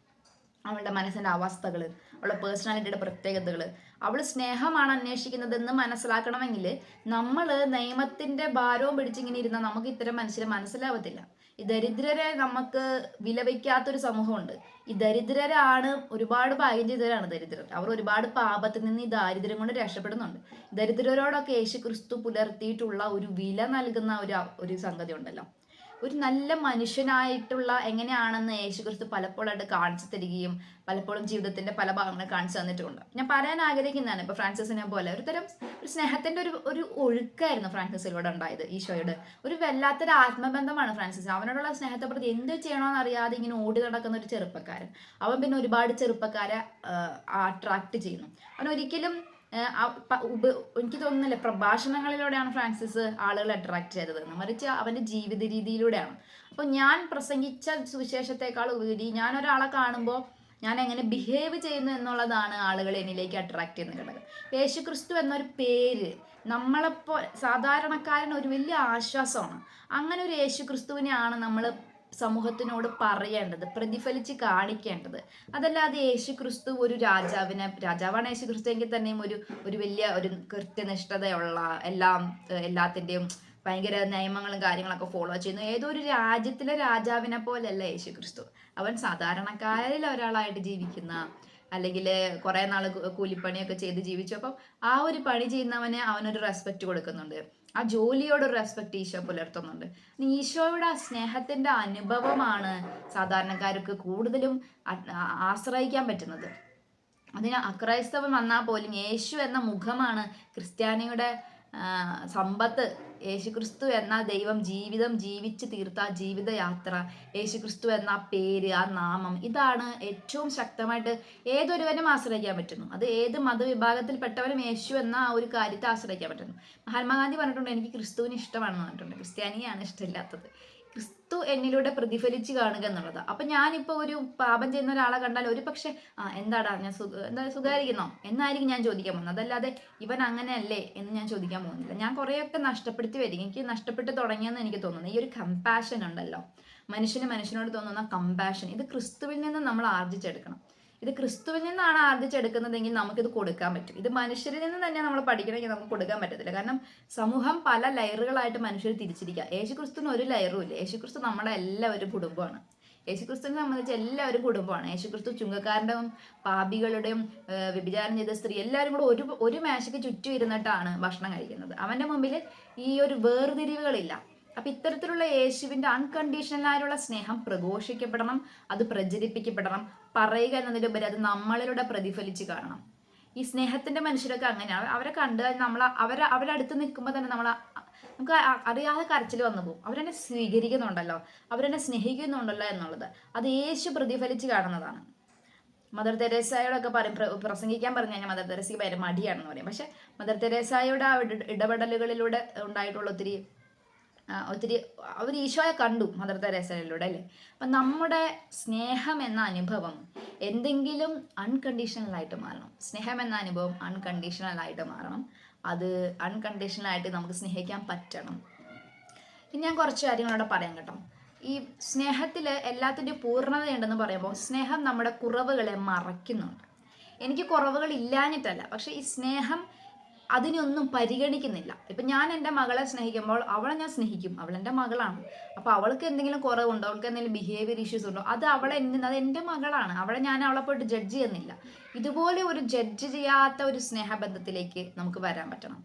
അവളുടെ മനസ്സിന്റെ അവസ്ഥകൾ അവളുടെ പേഴ്സണാലിറ്റിയുടെ പ്രത്യേകതകൾ അവൾ സ്നേഹമാണ് അന്വേഷിക്കുന്നതെന്ന് മനസ്സിലാക്കണമെങ്കിൽ നമ്മൾ നിയമത്തിന്റെ ഭാരവും പിടിച്ചിങ്ങനെ ഇരുന്നാൽ നമുക്ക് ഇത്തരം മനുഷ്യരെ മനസ്സിലാവത്തില്ല. ഈ ദരിദ്രരെ നമുക്ക് വിലവയ്ക്കാത്തൊരു സമൂഹമുണ്ട്. ഈ ദരിദ്രരാണ് ഒരുപാട് ഭാഗ്യം ചെയ്തവരാണ് ദരിദ്രർ. അവർ ഒരുപാട് പാപത്തിൽ നിന്ന് ഈ ദാരിദ്ര്യം കൊണ്ട് രക്ഷപ്പെടുന്നുണ്ട്. ദരിദ്രരോടൊക്കെ യേശു ക്രിസ്തു പുലർത്തിയിട്ടുള്ള ഒരു വില നൽകുന്ന ഒരു ഒരു സംഗതി ഉണ്ടല്ലോ ഒരു നല്ല മനുഷ്യനായിട്ടുള്ള എങ്ങനെയാണെന്ന് യേശുക്രിസ്തു പലപ്പോഴായിട്ട് കാണിച്ചു തരികയും പലപ്പോഴും ജീവിതത്തിന്റെ പല ഭാഗങ്ങൾ കാണിച്ചു തന്നിട്ടുണ്ട് ഞാൻ പറയാൻ ആഗ്രഹിക്കുന്നതാണ് ഇപ്പൊ ഫ്രാൻസിസിനെ പോലെ ഒരു തരം ഒരു സ്നേഹത്തിന്റെ ഒരു ഒരു ഒഴുക്കായിരുന്നു ഫ്രാൻസിസിലൂടെ ഉണ്ടായത് ഈശോയുടെ. ഒരു വല്ലാത്തൊരു ആത്മബന്ധമാണ് ഫ്രാൻസിസ്. അവനോടുള്ള സ്നേഹത്തെ പ്രതി എന്ത് ചെയ്യണമെന്ന് അറിയാതെ ഇങ്ങനെ ഓടി നടക്കുന്ന ഒരു ചെറുപ്പക്കാരൻ. അവൻ പിന്നെ ഒരുപാട് ചെറുപ്പക്കാരെ അട്രാക്ട് ചെയ്യുന്നു. അവൻ ഒരിക്കലും എനിക്ക് തോന്നുന്നില്ല. പ്രഭാഷണങ്ങളിലൂടെയാണ് ഫ്രാൻസിസ് ആളുകളെ അട്രാക്ട് ചെയ്തത്. മറിച്ച് അവന്റെ ജീവിത രീതിയിലൂടെയാണ്. അപ്പോൾ ഞാൻ പ്രസംഗിച്ച സുവിശേഷത്തെക്കാൾ ഉപരി ഞാൻ ഒരാളെ കാണുമ്പോൾ ഞാൻ എങ്ങനെ ബിഹേവ് ചെയ്യുന്നു എന്നുള്ളതാണ് ആളുകൾ എന്നിലേക്ക് അട്രാക്ട് ചെയ്യുന്ന ഘടകം. യേശുക്രിസ്തു എന്നൊരു പേര് നമ്മളെപ്പോ സാധാരണക്കാരൻ ഒരു വലിയ ആശ്വാസമാണ്. അങ്ങനെ ഒരു യേശു ക്രിസ്തുവിനെയാണ് നമ്മൾ സമൂഹത്തിനോട് പറയേണ്ടത് പ്രതിഫലിച്ച് കാണിക്കേണ്ടത്. അതല്ലാതെ യേശു ക്രിസ്തു ഒരു രാജാവിനെ രാജാവാണ് യേശു ക്രിസ്തു എങ്കിൽ തന്നെയും ഒരു ഒരു വലിയ ഒരു കൃത്യനിഷ്ഠതയുള്ള എല്ലാം എല്ലാത്തിന്റെയും ഭയങ്കര നിയമങ്ങളും കാര്യങ്ങളൊക്കെ ഫോളോ ചെയ്യുന്നു ഏതോ ഒരു രാജ്യത്തിലെ രാജാവിനെ പോലെയല്ല യേശു ക്രിസ്തു അവൻ സാധാരണക്കാരിൽ ഒരാളായിട്ട് ജീവിക്കുന്ന അല്ലെങ്കിൽ കുറേ നാൾ കൂലിപ്പണിയൊക്കെ ചെയ്ത് ജീവിച്ചു. അപ്പം ആ ഒരു പണി ചെയ്യുന്നവന് അവനൊരു റെസ്പെക്റ്റ് കൊടുക്കുന്നുണ്ട്. ആ ജോലിയോടൊരു റെസ്പെക്ട് ഈശോ പുലർത്തുന്നുണ്ട്. ഈശോയുടെ ആ സ്നേഹത്തിന്റെ അനുഭവമാണ് സാധാരണക്കാർക്ക് കൂടുതലും ആശ്രയിക്കാൻ പറ്റുന്നത്. അതിന് അക്രൈസ്തവൻ വന്നാൽ പോലും യേശു എന്ന മുഖമാണ് ക്രിസ്ത്യാനിയുടെ സമ്പത്ത് യേശുക്രിസ്തു എന്ന ദൈവം ജീവിതം ജീവിച്ച് തീർത്ത ജീവിതയാത്ര. യേശുക്രിസ്തു എന്ന പേര് ആ നാമം ഇതാണ് ഏറ്റവും ശക്തമായിട്ട് ഏതൊരുവനും ആശ്രയിക്കാൻ പറ്റുന്നു. അത് ഏത് മതവിഭാഗത്തിൽപ്പെട്ടവരും യേശു എന്ന ആ ഒരു കാര്യത്തെ ആശ്രയിക്കാൻ പറ്റുന്നു. മഹാത്മാഗാന്ധി പറഞ്ഞിട്ടുണ്ട് എനിക്ക് ക്രിസ്തുവിന് ഇഷ്ടമാണെന്ന് പറഞ്ഞിട്ടുണ്ട്. ക്രിസ്ത്യാനിയാണ് ഇഷ്ടമില്ലാത്തത്. ക്രിസ്തു എന്നിലൂടെ പ്രതിഫലിച്ച് കാണുക എന്നുള്ളത്. അപ്പൊ ഞാനിപ്പോ ഒരു പാപം ചെയ്യുന്ന ഒരാളെ കണ്ടാൽ ഒരു പക്ഷെ ആ എന്താടാ ഞാൻ എന്താ സുഖമായിരിക്കുന്നോ എന്നായിരിക്കും ഞാൻ ചോദിക്കാൻ പോകുന്നത്? അതല്ലാതെ ഇവൻ അങ്ങനെയല്ലേ എന്ന് ഞാൻ ചോദിക്കാൻ പോകുന്നില്ല. ഞാൻ കുറേയൊക്കെ നഷ്ടപ്പെടുത്തി വരിക എനിക്ക് നഷ്ടപ്പെട്ട് തുടങ്ങിയെന്ന് എനിക്ക് തോന്നുന്നു. ഈ ഒരു കമ്പാഷൻ ഉണ്ടല്ലോ. മനുഷ്യന് മനുഷ്യനോട് തോന്നുന്ന കമ്പാഷൻ ഇത് ക്രിസ്തുവിൽ നിന്ന് നമ്മൾ ആർജിച്ചെടുക്കണം. ഇത് ക്രിസ്തുവിൽ നിന്നാണ് ആർജിച്ചെടുക്കുന്നതെങ്കിൽ നമുക്കിത് കൊടുക്കാൻ പറ്റും. ഇത് മനുഷ്യരിൽ നിന്ന് തന്നെ നമ്മൾ പഠിക്കണമെങ്കിൽ നമുക്ക് കൊടുക്കാൻ പറ്റത്തില്ല. കാരണം സമൂഹം പല ലെയറുകളായിട്ട് മനുഷ്യർ തിരിച്ചിരിക്കുക. യേശു ക്രിസ്തുവിന് ഒരു ലെയറും ഇല്ല. യേശു ക്രിസ്തു എല്ലാവരും കുടുംബമാണ്. യേശുക്രിസ്തുവിനെ സംബന്ധിച്ച് എല്ലാവരും കുടുംബമാണ്. യേശുക്രിസ്തു ചുങ്കക്കാരന്റെയും പാപികളുടെയും വ്യഭിചാരം ചെയ്ത സ്ത്രീ എല്ലാവരും കൂടെ ഒരു ഒരു മേശയ്ക്ക് ചുറ്റും ഇരുന്നിട്ടാണ് ഭക്ഷണം കഴിക്കുന്നത്. അവന്റെ മുമ്പിൽ ഈ ഒരു വേർതിരിവുകളില്ല. അപ്പൊ ഇത്തരത്തിലുള്ള അൺകണ്ടീഷണൽ ആയിട്ടുള്ള സ്നേഹം പ്രഘോഷിക്കപ്പെടണം അത് പ്രചരിപ്പിക്കപ്പെടണം പറയുക എന്നതിലുപരി അത് നമ്മളിലൂടെ പ്രതിഫലിച്ച് കാണണം. ഈ സ്നേഹത്തിന്റെ മനുഷ്യരൊക്കെ അങ്ങനെയാണ്. അവരെ കണ്ട് നമ്മൾ അവരെ അവരുടെ അടുത്ത് നിൽക്കുമ്പോൾ തന്നെ നമ്മൾ നമുക്ക് അറിയാതെ കരച്ചിൽ വന്നു പോകും. അവരെന്നെ സ്വീകരിക്കുന്നുണ്ടല്ലോ. അവരെന്നെ സ്നേഹിക്കുന്നുണ്ടല്ലോ എന്നുള്ളത്. അത് യേശു പ്രതിഫലിച്ച് കാണുന്നതാണ്. മദർ തെരേസായോടൊക്കെ പറയും പ്രസംഗിക്കാൻ പറഞ്ഞു കഴിഞ്ഞാൽ മദർ തെരേസയ്ക്ക് ഭയങ്കര മടിയാണെന്ന് പറയും. പക്ഷെ മദർ തെരേസായോടെ ആ ഇട- ഇടപെടലുകളിലൂടെ ഉണ്ടായിട്ടുള്ള ഒത്തിരി ഒത്തിരി അവർ ഈശോയെ കണ്ടു മദർ തെരേസയിലൂടെ അല്ലേ? അപ്പം നമ്മുടെ സ്നേഹം എന്ന അനുഭവം എന്തെങ്കിലും അൺകണ്ടീഷണൽ ആയിട്ട് മാറണം. സ്നേഹം എന്ന അനുഭവം അൺകണ്ടീഷണൽ ആയിട്ട് മാറണം. അത് അൺകണ്ടീഷണൽ ആയിട്ട് നമുക്ക് സ്നേഹിക്കാൻ പറ്റണം. ഇനി ഞാൻ കുറച്ച് കാര്യങ്ങളോടെ പറയാം കേട്ടോ. ഈ സ്നേഹത്തിൽ എല്ലാത്തിന്റെ പൂർണതയുണ്ടെന്ന് പറയുമ്പോൾ സ്നേഹം നമ്മുടെ കുറവുകളെ മറയ്ക്കുന്നുണ്ട്. എനിക്ക് കുറവുകൾ ഇല്ലാഞ്ഞിട്ടല്ല പക്ഷേ ഈ സ്നേഹം അതിനൊന്നും പരിഗണിക്കുന്നില്ല. ഇപ്പം ഞാൻ എന്റെ മകളെ സ്നേഹിക്കുമ്പോൾ അവളെ ഞാൻ സ്നേഹിക്കും. അവൾ എന്റെ മകളാണ്. അപ്പോൾ അവൾക്ക് എന്തെങ്കിലും കുറവുണ്ടോ? അവൾക്ക് എന്തെങ്കിലും ബിഹേവിയർ ഇഷ്യൂസ് ഉണ്ടോ? അത് അവളെ എന്ത് അത് എന്റെ മകളാണ്. അവളെ ഞാൻ അവളെ പോയിട്ട് ജഡ്ജ് ചെയ്യുന്നില്ല. ഇതുപോലെ ഒരു ജഡ്ജ് ചെയ്യാത്ത ഒരു സ്നേഹബന്ധത്തിലേക്ക് നമുക്ക് വരാൻ പറ്റണം.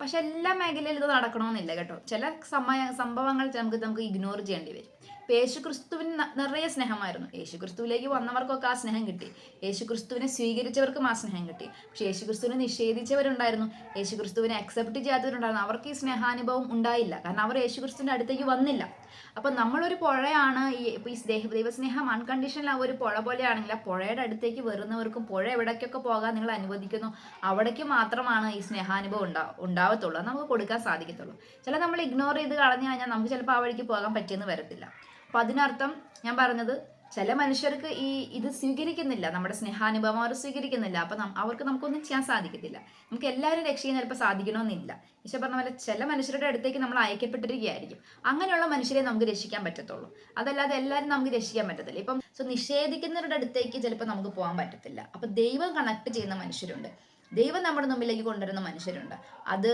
പക്ഷെ എല്ലാ മേഖലയിലും ഇത് നടക്കണമെന്നില്ല കേട്ടോ. ചില സമയ സംഭവങ്ങൾ നമുക്ക് നമുക്ക് ഇഗ്നോർ ചെയ്യേണ്ടി വരും. ഇപ്പം യേശു ക്രിസ്തുവിന് നിറയെ സ്നേഹമായിരുന്നു. യേശു ക്രിസ്തുവിലേക്ക് വന്നവർക്കൊക്കെ ആ സ്നേഹം കിട്ടി. യേശുക്രിസ്തുവിനെ സ്വീകരിച്ചവർക്കും ആ സ്നേഹം കിട്ടി. പക്ഷെ യേശുക്രിസ്തുവിനെ നിഷേധിച്ചവരുണ്ടായിരുന്നു. യേശുക്രിസ്തുവിനെ അക്സെപ്റ്റ് ചെയ്യാത്തവരുണ്ടായിരുന്നു. അവർക്ക് ഈ സ്നേഹാനുഭവം ഉണ്ടായില്ല. കാരണം അവർ യേശു ക്രിസ്തുവിന്റെ അടുത്തേക്ക് വന്നില്ല. അപ്പം നമ്മളൊരു പുഴയാണ് ഈ ഇപ്പോൾ ഈ സ്നേഹ ദൈവസ്നേഹം അൺകണ്ടീഷണൽ ആ ഒരു പുഴ പോലെയാണെങ്കിൽ ആ പുഴയുടെ അടുത്തേക്ക് വരുന്നവർക്കും പുഴ എവിടേക്കൊക്കെ പോകാൻ നിങ്ങൾ അനുവദിക്കുന്നു അവിടേക്ക് മാത്രമാണ് ഈ സ്നേഹാനുഭവം ഉണ്ടാ ഉണ്ടാവത്തുള്ളൂ. നമുക്ക് കൊടുക്കാൻ സാധിക്കത്തുള്ളൂ. ചില നമ്മൾ ഇഗ്നോർ ചെയ്ത് കളഞ്ഞു കഴിഞ്ഞാൽ നമുക്ക് ചിലപ്പോൾ ആ വഴിക്ക് പോകാൻ പറ്റിയെന്ന് വരത്തില്ല. അപ്പം അതിനർത്ഥം ഞാൻ പറഞ്ഞത് ചില മനുഷ്യർക്ക് ഈ ഇത് സ്വീകരിക്കുന്നില്ല. നമ്മുടെ സ്നേഹാനുഭവം അവർ സ്വീകരിക്കുന്നില്ല. അപ്പം അവർക്ക് നമുക്കൊന്നും ചെയ്യാൻ സാധിക്കത്തില്ല. നമുക്ക് എല്ലാവരും രക്ഷയും ചിലപ്പോൾ സാധിക്കണമെന്നില്ല. ഈശോ പറഞ്ഞ പോലെ ചില മനുഷ്യരുടെ അടുത്തേക്ക് നമ്മൾ അയക്കപ്പെട്ടിരിക്കുകയായിരിക്കും. അങ്ങനെയുള്ള മനുഷ്യരെ നമുക്ക് രക്ഷിക്കാൻ പറ്റത്തുള്ളൂ. അതല്ലാതെ എല്ലാവരും നമുക്ക് രക്ഷിക്കാൻ പറ്റത്തില്ല. ഇപ്പം സോ നിഷേധിക്കുന്നവരുടെ അടുത്തേക്ക് ചിലപ്പോൾ നമുക്ക് പോകാൻ പറ്റത്തില്ല. അപ്പം ദൈവം കണക്ട് ചെയ്യുന്ന മനുഷ്യരുണ്ട്. ദൈവം നമ്മുടെ മുമ്പിലേക്ക് കൊണ്ടുവരുന്ന മനുഷ്യരുണ്ട്. അത്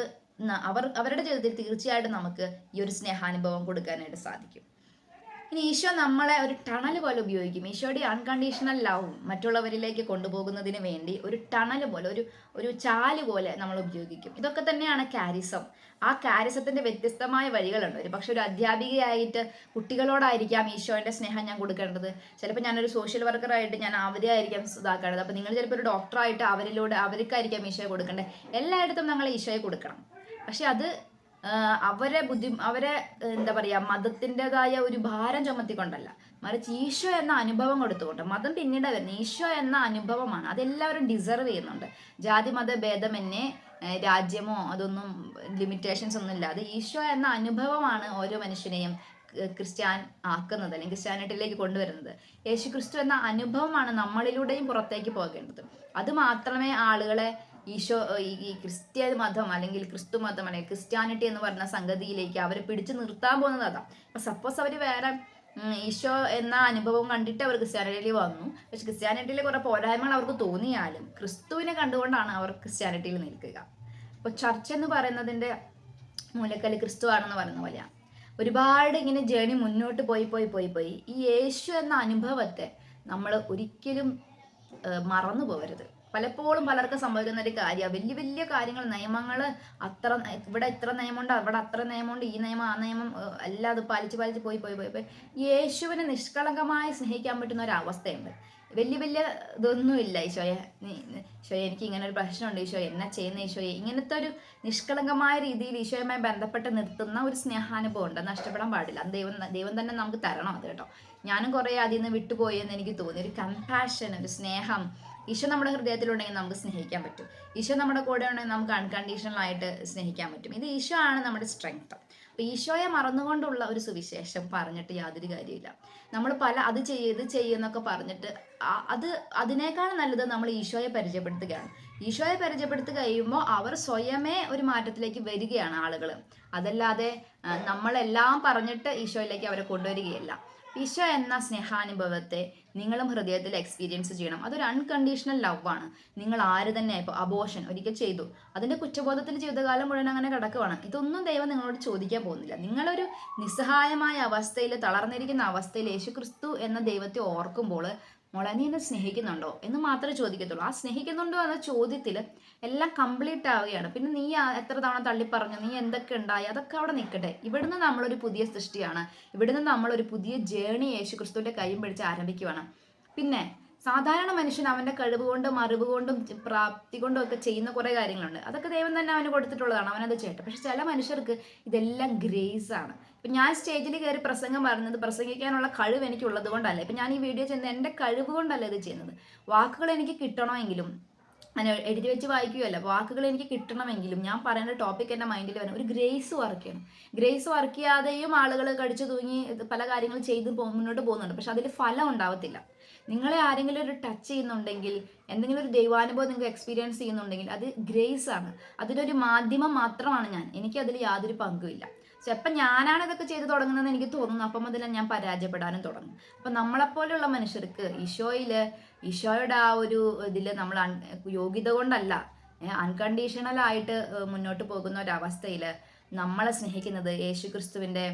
അവർ അവരുടെ ജീവിതത്തിൽ തീർച്ചയായിട്ടും നമുക്ക് ഈ ഒരു സ്നേഹാനുഭവം കൊടുക്കാനായിട്ട് സാധിക്കും. ഇനി ഈശോ നമ്മളെ ഒരു ടണൽ പോലെ ഉപയോഗിക്കും. ഈശോയുടെ അൺകണ്ടീഷണൽ ലവ് മറ്റുള്ളവരിലേക്ക് കൊണ്ടുപോകുന്നതിന് വേണ്ടി ഒരു ടണൽ പോലെ ഒരു ഒരു ചാൽ പോലെ നമ്മൾ ഉപയോഗിക്കും. ഇതൊക്കെ തന്നെയാണ് കാരിസം ആ കാരിസത്തിന്റെ വ്യത്യസ്തമായ വഴികളുണ്ട്. ഒരു പക്ഷെ ഒരു അധ്യാപികയായിട്ട് കുട്ടികളോടായിരിക്കാം ഈശോയുടെ സ്നേഹം ഞാൻ കൊടുക്കേണ്ടത്. ചിലപ്പോൾ ഞാനൊരു സോഷ്യൽ വർക്കറായിട്ട് ഞാൻ അവരെ ആയിരിക്കാം ഇതാക്കേണ്ടത്. അപ്പോൾ നിങ്ങൾ ചിലപ്പോൾ ഒരു ഡോക്ടറായിട്ട് അവരിലൂടെ അവർക്കായിരിക്കാം ഈശോയെ കൊടുക്കേണ്ടത്. എല്ലായിടത്തും നമ്മൾ ഈശോയെ കൊടുക്കണം. പക്ഷെ അത് അവരെ ബുദ്ധി അവരെ എന്താ പറയുക മതത്തിന്റെതായ ഒരു ഭാരം ചുമത്തിക്കൊണ്ടല്ല. മറിച്ച് ഈശോ എന്ന അനുഭവം കൊടുത്തുകൊണ്ട് മതം പിന്നീട് വരുന്നത് ഈശോ എന്ന അനുഭവമാണ്. അതെല്ലാവരും ഡിസർവ് ചെയ്യുന്നുണ്ട്. ജാതി മത ഭേദമന്യേ എന്നെ രാജ്യമോ അതൊന്നും ലിമിറ്റേഷൻസ് ഒന്നും ഇല്ലാതെ ഈശോ എന്ന അനുഭവമാണ് ഓരോ മനുഷ്യനെയും ക്രിസ്ത്യാൻ ആക്കുന്നത് അല്ലെങ്കിൽ ക്രിസ്ത്യാനിറ്റിയിലേക്ക് കൊണ്ടുവരുന്നത്. യേശു ക്രിസ്തു എന്ന അനുഭവമാണ് നമ്മളിലൂടെയും പുറത്തേക്ക് പോകേണ്ടത്. അത് മാത്രമേ ആളുകളെ ഈശോ ഈ ക്രിസ്ത്യ മതം അല്ലെങ്കിൽ ക്രിസ്തു മതം അല്ലെങ്കിൽ ക്രിസ്ത്യാനിറ്റി എന്ന് പറഞ്ഞ സംഗതിയിലേക്ക് അവരെ പിടിച്ചു നിർത്താൻ പോകുന്നത് അതാ. അപ്പൊ സപ്പോസ് അവർ വേറെ ഈശോ എന്ന അനുഭവം കണ്ടിട്ട് അവർ ക്രിസ്ത്യാനിറ്റിയിൽ വന്നു. പക്ഷെ ക്രിസ്ത്യാനിറ്റിയിൽ കുറെ പോരായ്മകൾ അവർക്ക് തോന്നിയാലും ക്രിസ്തുവിനെ കണ്ടുകൊണ്ടാണ് അവർ ക്രിസ്ത്യാനിറ്റിയിൽ നിൽക്കുക. അപ്പോൾ ചർച്ച എന്ന് പറയുന്നതിന്റെ മൂലക്കൽ ക്രിസ്തു ആണെന്ന് പറയുന്ന പോലെയാണ് ഒരുപാട് ഇങ്ങനെ ജേണി മുന്നോട്ട് പോയി പോയി പോയി പോയി. ഈ യേശു എന്ന അനുഭവത്തെ നമ്മൾ ഒരിക്കലും മറന്നു പോകരുത്. പലപ്പോഴും പലർക്കും സംഭവിക്കുന്ന ഒരു കാര്യമാണ് വലിയ വലിയ കാര്യങ്ങൾ നിയമങ്ങൾ അത്ര ഇവിടെ ഇത്ര നിയമമുണ്ട് അവിടെ അത്ര നിയമമുണ്ട് ഈ നിയമം ആ നിയമം എല്ലാം അത് പാലിച്ച് പാലിച്ച് പോയി പോയി പോയി പോയി. യേശുവിനെ നിഷ്കളങ്കമായി സ്നേഹിക്കാൻ പറ്റുന്ന ഒരു അവസ്ഥയുണ്ട് വലിയ വലിയ ഇതൊന്നുമില്ല ഈശോയെ. ഈശോയെ എനിക്ക് ഇങ്ങനെ ഒരു പ്രശ്നമുണ്ട് ഈശോ എന്നാ ചെയ്യുന്ന ഈശോയെ. ഇങ്ങനത്തെ ഒരു നിഷ്കളങ്കമായ രീതിയിൽ ഈശോയുമായി ബന്ധപ്പെട്ട് നിർത്തുന്ന ഒരു സ്നേഹാനുഭവം ഉണ്ട്. നഷ്ടപ്പെടാൻ പാടില്ല. ദൈവം ദൈവം തന്നെ നമുക്ക് തരണം അത് കേട്ടോ. ഞാനും കുറേ അതിൽ നിന്ന് വിട്ടുപോയി എന്ന് എനിക്ക് തോന്നി. ഒരു കമ്പാഷൻ ഒരു സ്നേഹം ഈശോ നമ്മുടെ ഹൃദയത്തിലുണ്ടെങ്കിൽ നമുക്ക് സ്നേഹിക്കാൻ പറ്റും. ഈശോ നമ്മുടെ കൂടെ ഉണ്ടെങ്കിൽ നമുക്ക് അൺകണ്ടീഷണൽ ആയിട്ട് സ്നേഹിക്കാൻ പറ്റും. ഇത് ഈശോ ആണ് നമ്മുടെ സ്ട്രെങ്ത് അപ്പൊ ഈശോയെ മറന്നുകൊണ്ടുള്ള ഒരു സുവിശേഷം പറഞ്ഞിട്ട് യാതൊരു കാര്യമില്ല നമ്മൾ പല അത് ചെയ്ത് ചെയ്യുന്നൊക്കെ പറഞ്ഞിട്ട് അത് അതിനേക്കാൾ നല്ലത് നമ്മൾ ഈശോയെ പരിചയപ്പെടുത്തുകയാണ്. ഈശോയെ പരിചയപ്പെടുത്തി കഴിയുമ്പോൾ അവർ സ്വയമേ ഒരു മാറ്റത്തിലേക്ക് വരികയാണ് ആളുകൾ അതല്ലാതെ നമ്മളെല്ലാം പറഞ്ഞിട്ട് ഈശോയിലേക്ക് അവരെ കൊണ്ടുവരികയല്ല. ഈശോ എന്ന സ്നേഹാനുഭവത്തെ നിങ്ങളും ഹൃദയത്തിൽ എക്സ്പീരിയൻസ് ചെയ്യണം. അതൊരു അൺകണ്ടീഷണൽ ലവ് ആണ്. നിങ്ങൾ ആര് തന്നെ ഇപ്പോൾ അബോഷൻ ഒരിക്കൽ ചെയ്തു. അതിന്റെ കുറ്റബോധത്തിൽ ജീവിതകാലം മുഴുവൻ അങ്ങനെ കിടക്കുവാണ്. ഇതൊന്നും ദൈവം നിങ്ങളോട് ചോദിക്കാൻ പോകുന്നില്ല. നിങ്ങളൊരു നിസ്സഹായമായ അവസ്ഥയിൽ തളർന്നിരിക്കുന്ന അവസ്ഥയിൽ യേശുക്രിസ്തു എന്ന ദൈവത്തെ ഓർക്കുമ്പോൾ മോളെ നീ എന്നെ സ്നേഹിക്കുന്നുണ്ടോ? എന്ന് മാത്രമേ ചോദിക്കത്തുള്ളൂ. ആ സ്നേഹിക്കുന്നുണ്ടോ എന്ന ചോദ്യത്തിൽ എല്ലാം കംപ്ലീറ്റ് ആവുകയാണ്. പിന്നെ നീ എത്ര തവണ തള്ളിപ്പറഞ്ഞു നീ എന്തൊക്കെ ഉണ്ടായി? അതൊക്കെ അവിടെ നിൽക്കട്ടെ. ഇവിടുന്ന് നമ്മളൊരു പുതിയ സൃഷ്ടിയാണ്. ഇവിടുന്ന് നമ്മളൊരു പുതിയ ജേണി യേശു ക്രിസ്തുവിന്റെ കൈയും പിടിച്ച് ആരംഭിക്കുവാണ്. പിന്നെ സാധാരണ മനുഷ്യൻ അവന്റെ കഴിവ് കൊണ്ടും അറിവ് കൊണ്ടും പ്രാപ്തി കൊണ്ടും ഒക്കെ ചെയ്യുന്ന കുറേ കാര്യങ്ങളുണ്ട്. അതൊക്കെ ദൈവം തന്നെ അവന് കൊടുത്തിട്ടുള്ളതാണ്. അവനത് ചെയ്യട്ടെ. പക്ഷെ ചില മനുഷ്യർക്ക് ഇതെല്ലാം ഗ്രേസ് ആണ്. ഇപ്പം ഞാൻ സ്റ്റേജിൽ കയറി പ്രസംഗം പറയുന്നത് പ്രസംഗിക്കാനുള്ള കഴിവ് എനിക്ക് ഉള്ളത് കൊണ്ടല്ല. ഇപ്പം ഞാൻ ഈ വീഡിയോ ചെയ്യുന്നത് എന്റെ കഴിവ് കൊണ്ടല്ല ഇത് ചെയ്യുന്നത്. വാക്കുകൾ എനിക്ക് കിട്ടണമെങ്കിലും അങ്ങനെ എഴുതി വെച്ച് വായിക്കുകയല്ല വാക്കുകൾ എനിക്ക് കിട്ടണമെങ്കിലും ഞാൻ പറയുന്ന ടോപ്പിക് എന്റെ മൈൻഡിൽ വരണം. ഒരു ഗ്രേസ് വർക്ക് ചെയ്യണം. ഗ്രേസ് വർക്ക് ചെയ്യാതെയും ആളുകൾ കടിച്ചു തൂങ്ങി പല കാര്യങ്ങൾ ചെയ്ത് മുന്നോട്ട് പോകുന്നുണ്ട്. പക്ഷെ അതിൽ ഫലം ഉണ്ടാവത്തില്ല. നിങ്ങളെ ആരെങ്കിലും ഒരു ടച്ച് ചെയ്യുന്നുണ്ടെങ്കിൽ എന്തെങ്കിലും ഒരു ദൈവാനുഭവം നിങ്ങൾക്ക് എക്സ്പീരിയൻസ് ചെയ്യുന്നുണ്ടെങ്കിൽ അത് ഗ്രേസ് ആണ്. അതിലൊരു മാധ്യമം മാത്രമാണ് ഞാൻ. എനിക്ക് അതിൽ യാതൊരു പങ്കുമില്ല ചിലപ്പോൾ ഞാനാണ് ഇതൊക്കെ ചെയ്തു തുടങ്ങുന്നത് എനിക്ക് തോന്നുന്നു. അപ്പം മുതൽ ഞാൻ പരാജയപ്പെടാനും തുടങ്ങും. അപ്പം നമ്മളെപ്പോലെയുള്ള മനുഷ്യർക്ക് ഈശോയിൽ ഈശോയുടെ ആ ഒരു ഇതിൽ നമ്മൾ യോഗ്യത കൊണ്ടല്ല അൺകണ്ടീഷണൽ ആയിട്ട് മുന്നോട്ട് പോകുന്ന ഒരവസ്ഥയിൽ നമ്മളെ സ്നേഹിക്കുന്നത് യേശു ക്രിസ്തുവിന്റെ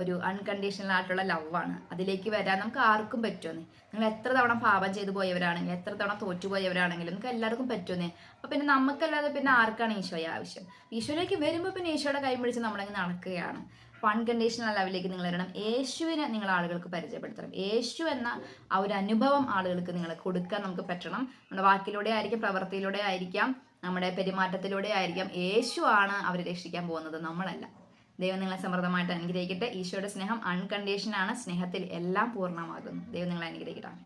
ഒരു അൺകണ്ടീഷണൽ ആയിട്ടുള്ള ലവാണ് അതിലേക്ക് വരാൻ നമുക്ക് ആർക്കും പറ്റുമെന്ന്. നിങ്ങൾ എത്ര തവണ പാപം ചെയ്തു പോയവരാണെങ്കിലും എത്ര തവണ തോറ്റുപോയവരാണെങ്കിലും നമുക്ക് എല്ലാവർക്കും പറ്റുമെന്നേ. അപ്പം പിന്നെ നമുക്കല്ലാതെ പിന്നെ ആർക്കാണ് ഈശോയെ ആവശ്യം? ഈശോയിലേക്ക് വരുമ്പോൾ പിന്നെ ഈശോയുടെ കൈ പിടിച്ച് നമ്മളങ്ങ് നടക്കുകയാണ്. അപ്പോൾ അൺകണ്ടീഷണൽ ലെവലിലേക്ക് നിങ്ങൾ വരണം. യേശുവിനെ നിങ്ങൾ ആളുകൾക്ക് പരിചയപ്പെടുത്തണം. യേശു എന്ന ആ ഒരു അനുഭവം ആളുകൾക്ക് നിങ്ങൾ കൊടുക്കാൻ നമുക്ക് പറ്റണം. നമ്മുടെ വാക്കിലൂടെ ആയിരിക്കും പ്രവൃത്തിയിലൂടെ ആയിരിക്കാം നമ്മുടെ പെരുമാറ്റത്തിലൂടെ ആയിരിക്കാം. യേശു ആണ് അവരെ രക്ഷിക്കാൻ പോകുന്നത് നമ്മളല്ല. ദൈവം നിങ്ങളെ സമൃദ്ധമായിട്ട് അനുഗ്രഹിക്കട്ടെ. ഈശോയുടെ സ്നേഹം അൺകണ്ടീഷൻ ആണ്. സ്നേഹത്തിൽ എല്ലാം പൂർണമാകുന്നു. ദൈവം നിങ്ങളെ അനുഗ്രഹിക്കട്ടെ.